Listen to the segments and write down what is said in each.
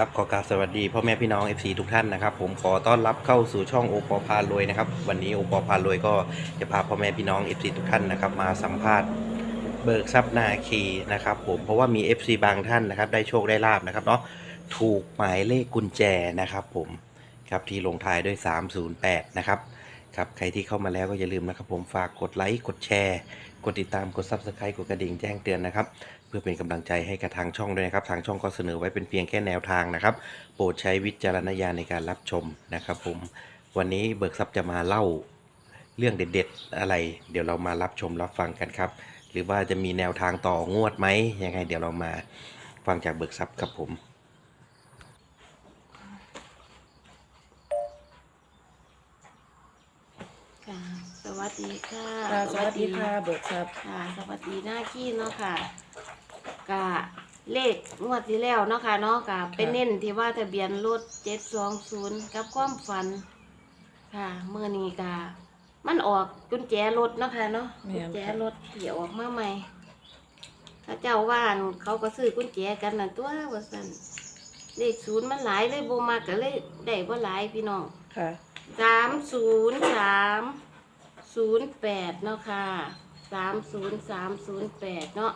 ครับขอกราบสวัสดีพ่อแม่พี่น้อง FC ทุกท่านนะครับ ผมขอต้อนรับเข้าสู่ช่องโอปอพารวยนะครับ วันนี้โอปอพารวยก็จะพาพ่อแม่พี่น้อง FC ทุกท่านนะครับ มาสัมภาษณ์เบิกทรัพย์นาคีนะครับผมเพราะว่ามี FC บางท่านนะครับ ได้โชคได้ลาบนะครับเนาะถูกหมายเลขกุญแจนะครับ ผมครับที่ลงท้ายด้วย 308 นะครับครับใครที่เข้ามาแล้วก็อย่าลืมนะครับ ผมฝากกดไลค์กดแชร์ กดติดตามกด Subscribe กดกระดิ่งแจ้งเตือนนะครับ พื่อเป็นกำลังใจให้กับทางช่องด้วยนะครับ ทางช่องก็เสนอไว้เป็นเพียงแค่แนวทางนะครับ โปรดใช้วิจารณญาณในการรับชมนะครับผมวันนี้เบิกทรัพย์จะมาเล่าเรื่องเด็ด ๆ อะไร เดี๋ยวเรามารับชมรับฟังกันครับ หรือว่าจะมีแนวทางต่องวดไหมยังไง เดี๋ยวเรามาฟังจากเบิกทรัพย์ครับผมค่ะสวัสดีค่ะค่ะสวัสดีค่ะ เบิกทรัพย์ค่ะ สวัสดีหน้าขี้เนาะค่ะ กะเลขงวดที่แล้วเนาะค่ะเนาะกะเป็นเน้นที่ว่าทะเบียนรถเจ็ดสองศูนย์กับความฝัน ค่ะเมื่อนี้กะมันออกกุญแจรถเนาะค่ะเนาะกุญแจรถเขี่ยออกมาใหม่ถ้าเจ้าว่านเขาก็ซื้อกุญแจกันนั่นตัวว่าสันเลขศูนย์มันหลายเลยโบมากก็เลยได้บ่หลายพี่น้อง ค่ะ สามศูนย์สามศูนย์แปดเนาะค่ะสามศูนย์สามศูนย์แปดเนาะ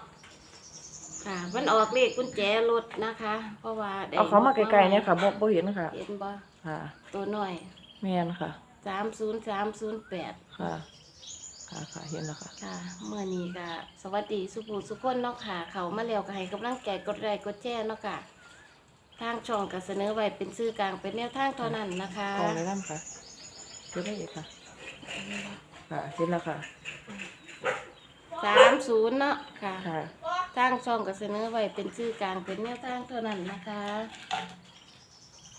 ค่ะมันออกเลขกุญแจรถนะคะ เพราะว่าได้เอาเขามาไกลๆเนี่ยค่ะบ่บ่เห็นค่ะ เห็นบ่ค่ะตัวหน่อยแม่นค่ะ สามศูนย์สามศูนย์แปดค่ะค่ะค่ะเห็นแล้วค่ะ ค่ะเมื่อนี้ก็สวัสดีสุภูสุคนเนาะค่ะ เขามาแล้วก็ให้กำลังใจกดไลค์กดแชร์เนาะค่ะ ทางช่องก็เสนอไว้เป็นชื่อกลางเป็นแนวทางเท่านั้นนะคะขอเลยน้ำค่ะเห็นได้อีกค่ะ ค่ะเห็นแล้วค่ะสามศูนย์เนาะค่ะ ค่ะ ทางช่องก็เสนอไว้เป็นชื่อกลางเป็นแนวทางเท่านั้นนะคะ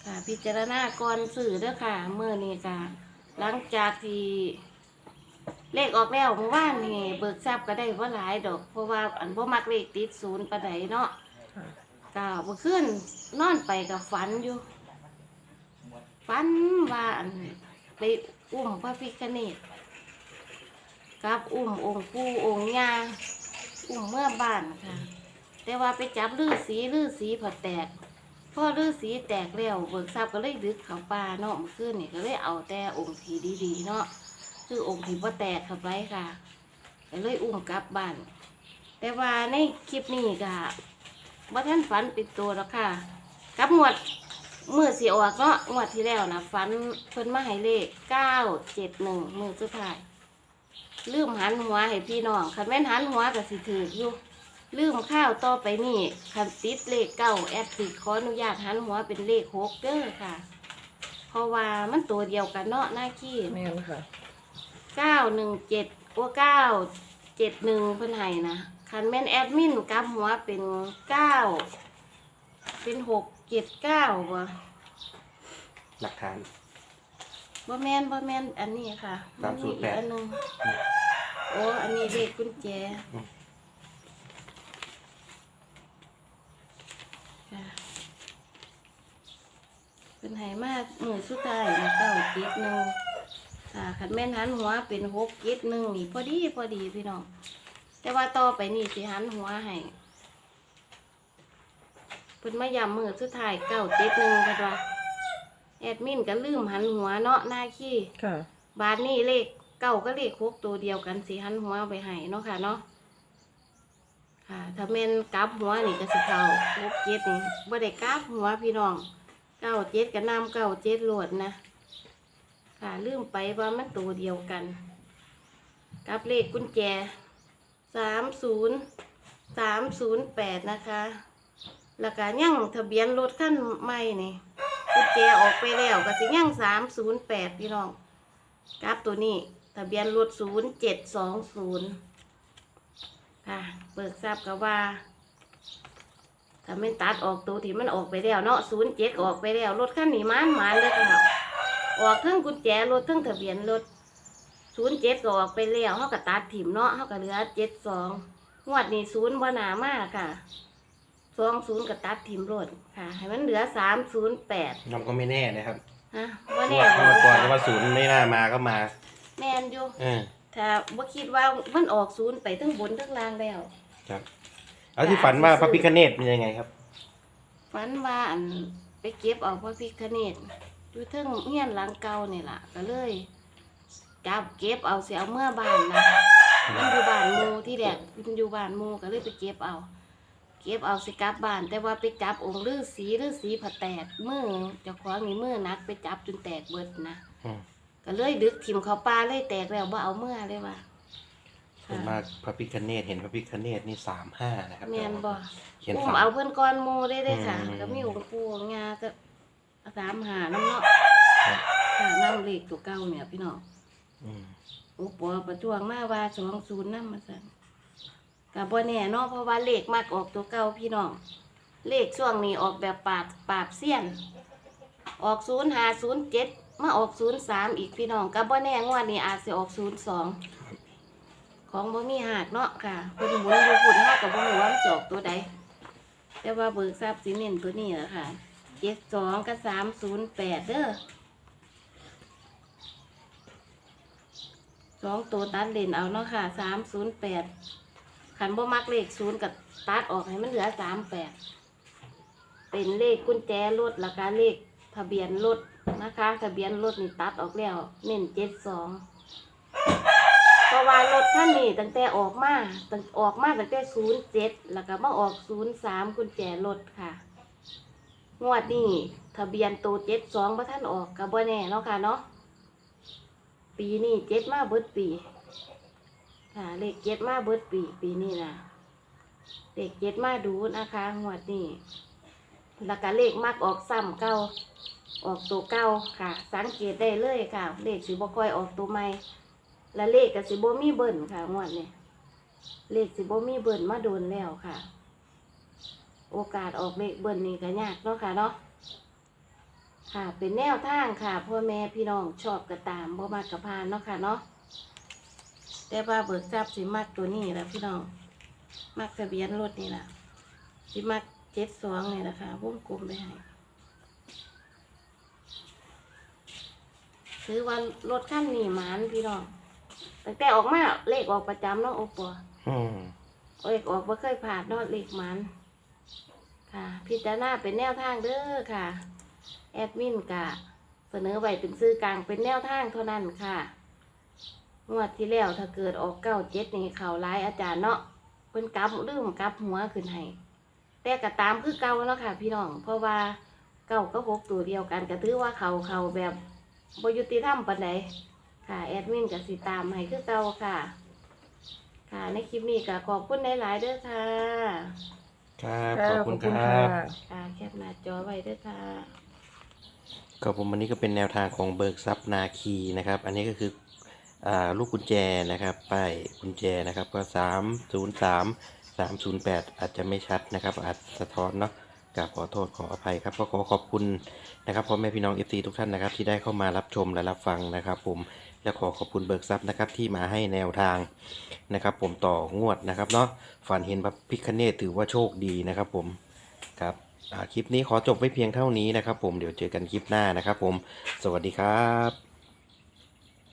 ค่ะพิจารณาก่อนสื่อเด้อค่ะเมื่อนี้ค่ะ หลังจากที่เลขออกแล้วเมื่อวานนี่เบิกทรัพย์ก็ได้ว่าหลายดอก เพราะว่าอันบ่มักเลขติดศูนย์ปานใดเนาะค่ะก็บ่ขึ้นนอนไปกับฝันอยู่ฝันว่าอันไปอุ้มพระพิฆเนศกับอุ้มองค์ปู่องค์ เมื่อบ้านค่ะ แต่ว่าไปจับลือสีลือสีผัดแตกพ่อลือสีแตกแล้วเบิกทรัพย์ก็เลยดึกเขาป่าเนาะเมื่อคืนนี่ก็เลยเอาแต่องค์ทีดีๆเนาะคือองค์ที่พ่แตกเข้าไปค่ะก็เลยอุ้มกลับบ้าน แต่ว่าในคลิปนี้ก็บ่าท่านฝันปิดตัวแล้วค่ะกับงวดมือสีออกเนาะงวดที่แล้วนะฝันเพิ่นมาให้เลขเก้าเจ็ดหนึ่งมือสุดท้าย ลืมหันหัวให้พี่น้องคันแม่นหันหัวก็สิถืออยู่ลืมข้าวต่อไปนี่คันติดเลขเก้าแอดติดขออนุญาตหันหัวเป็นเลขหกเด้อค่ะ เพราะว่ามันตัวเดียวกันเนาะหน้าขี้แม่นค่ะเก้าหนึ่งเจ็ดโอ้เก้าเจ็ดหนึ่งเพิ่นให้นะคันแม่นแอดมินกลับหัวเป็นเก้าเป็นหกเจ็ดเก้าบ่หลักฐาน บ่แม่นบ่แม่นอันนี้ค่ะมันมีอีก308อันหนึงโอ้อันนี้เลขกุญแจอืมค่ะเป็นไหมากมือสุดท้ายนะเก้าเจ็ดหนึ่งค่ะขันแม่นหันหัวเป็นหกเจ็ดหนึ่งนี่พอดีพอดีพี่น้องแต่ว่าต่อไปนี่สิหันหัวให้เพิ่นมายำมือสุดท้ายเก้าเจ็ดหนึ่งกันว่า แอดมินก็ลืมหันหัวเนาะหน้าขี้ค่ะ บาทนี่เลขเก้าก็เลขหกตัวเดียวกันสิหันหัวเอาไปให้เนาะค่ะเนาะค่ะ ถ้าแม่นกลับหัวนี่ก็สิเข้าหกเจ็ดนี่บ่ได้กลับหัวพี่น้องเก้าเจ็ดกับน้ำเก้าเจ็ดโหลดนะค่ะลืมไปว่ามันตัวเดียวกัน กับเลขกุญแจสามศูนย์สามศูนย์แปดนะคะ แล้วก็ยั่งทะเบียนรถขั้นใหม่นี่ กุญแจออกไปแล้วก็สิยังสามศูนย์แปดพี่น้องกับตัวนี้ ทะเบียนรถศูนย์เจ็ดสองศูนย์ค่ะเปิดทราบกับว่าถ้าไม่นตัดออกตัวที่มันออกไปแล้วเนาะศูนย์เจ็ดออกไปแล้วรถคันนี้มันมันเลยค่ะออกทั้งกุญแจรถทั้งทะเบียนรถศูนย์เจ็ดก็ออกไปแล้วเขาก็ตัดถิ่มเนาะเขาก็เหลือเจ็ดสองงวดนี้ศูนย์บนามากค่ะ องศูนย์ก็ตัดถิ่มรถค่ะ ให้มันเหลือสามศูนย์แปดน้องก็ไม่แน่นะครับฮะว่าเมื่แน่อวันก่อนก็ว่าศูนย์ไม่น่ามาก็มาแมนอยู่เออถ้าว่าคิดว่ามันออกศูนย์ไปทั้งบนทั้งล่างแล้ว ครับแล้วที่ฝันว่าพระพิฆเนศเป็นยังไงครับ ฝันว่าอันไปเก็บเอาพระพิคเนตอยู่เทึงเฮียนหลังเก่านี่ล่ะ ก็เลยจับเก็บเอาเสียเอาเมื่อบ้านนะมันอยู่บ้านหมูที่แรกมันอยู่บ้านหมูก็เลยไปเก็บเอา เก็บเอาสิกลับบ้าน แต่ว่าไปจับองค์ฤาษีฤาษีผัดแตกมือเจะคว้าของนี่มือนัก ไปจับจนแตกเบิดนะอืม ก็เลยดึกถิ่มเขาปลาเลยแตกแล้วว่าเอาเมื่อเลยว่าส่วนมากพระพิคเนตเห็นพระพิคเนตนี่สามห้านะครับแมนบ่เขียนอุ้มสาม เอาเพิ่นก้อนหมูได้เลยค่ะ อืม ก็มีองค์ปู่องค์ยาก็สามหาน้ำเนาะค่ะน้ำเลขตัวเก่าเนี่ยพี่น้อง อืม อุปอประจวงมาว่าสองศูนย์น้ำมาสั่น กับบ่แน่เนาะเพราะว่าเลขมากออกตัวเก่าพี่น้อง เลขช่วงนี้ออกแบบปราบปราบเสี้ยน ออกศูนย์หาศูนย์เจ็ดมาออกศูนย์สามอีกพี่น้องกับบ่แน่งวดนี้อาจจะออกศูนย์สองของบ่มีหักเนาะค่ะเพิ่นหมุนอยู่พุ่นเฮากับบ่รู้ว่ามันจออกตัวใดแต่ว่าเบิกทรัพย์สิเน้นตัวนี้แหละค่ะเจ็ดสองกับสามศูนย์แปดเด้อสองตัวตัดเลนเอาเนาะค่ะสามศูนย์แปด ขันบ่มักเลขศูนย์กับตัดออกให้มันเหลือสามแปดเป็นเลขกุญแจรถแล้วก็เลขทะเบียนรถนะคะ ทะเบียนรถนี่ตัดออกแล้วเน้นเจ็ดสองเพราะว่ารถท่านนี่ตั้งแต่ออกมาตั้งออกมาตั้งแต่ศูนย์เจ็ดแล้วก็มาออกศูนย์สามกุญแจรถค่ะ งวดนี้ทะเบียนตัวเจ็ดสองพระท่านออกกับบ่แน่เนาะค่ะเนาะปีนี้เจ็ดมาเบิดปี ค่ะเลขเจ็ดมาเบิดปีปีนี้นะเลขเจ็ดมาดูนะคะงวดนี้แล้วก็เลขมักออกซ้ำเก้าออกตัวเก้าค่ะ สังเกตได้เลยค่ะ เลขสิบค่อยออกตัวใหม่และเลขกับสิบมีเบิ่นค่ะงวดนี้เลขสิบมีเบิ่นมาโดนแล้วค่ะ โอกาสออกเลขเบิ่นนี่ก็ยากเนาะค่ะเนาะค่ะ เป็นแนวทางค่ะพ่อแม่พี่น้องชอบกระตามบ่มากกระพานเนาะค่ะเนาะ แต่ว่าเบิกทรัพย์สิมักตัวนี้แหละพี่น้องมักทะเบียนรถนี่แหละสิมักเจ็ดสองนี่แหละค่ะวงกลมไปให้ซื้อว่ารถขั้นนี้หมานพี่น้องตั้งแต่ออกมาเลขออกประจำเนาะโอปัวอืมเลขออกบ่เคยผ่านเนาะเลขหมันค่ะ พิจารณาเป็นแนวทางเด้อค่ะ แอดมินกะเสนอไว้เป็นซื้อกลางเป็นแนวทางเท่านั้นค่ะ งวดที่แล้วถ้าเกิดออกเก้าเจ็ดนี่เขาร้ายอาจารย์เนาะเป็นกลับลืมกลับหัวขึ้นให้แต่ก็ตามคือเก่าแล้วค่ะ พี่น้อง เพราะว่าเก้าก็หกตัวเดียวกันก็ถือว่าเขาเขาแบบบยุติธรรมปานใดค่ะ แอดมินก็สิตามให้คือเก่าค่ะ ค่ะในคลิปนี้ก็ขอบคุณหลายๆเด้อค่ะ ครับขค่ะอบคุณคขอบคุณรัค่ะบค่ะแคปหน้าจอไว้เด้อค่ะก็ผมวันนี้ก็เป็นแนวทางของเบิกทรัพย์นาคีนะครับ อันนี้ก็คืออ่า ลูกกุญแจนะครับป้ายกุญแจนะครับก็สามศูนย์สามสามศูนย์แปดอาจจะไม่ชัดนะครับ อาจสะท้อนเนาะกราบขอโทษขออภัยครับก็ขอขอบคุณนะครับพ่อแม่พี่น้องเอฟซีทุกท่านนะครับที่ได้เข้ามารับชมและรับฟังนะครับ ผมและขอขอบคุณเบิกทรัพย์นะครับที่มาให้แนวทางนะครับ ผมต่องวดนะครับเนาะฝันเห็นพระพิคเนตถือว่าโชคดีนะครับ ผมครับคลิปนี้ขอจบไว้เพียงเท่านี้นะครับ ผมเดี๋ยวเจอกันคลิปหน้านะครับ ผม สวัสดีครับ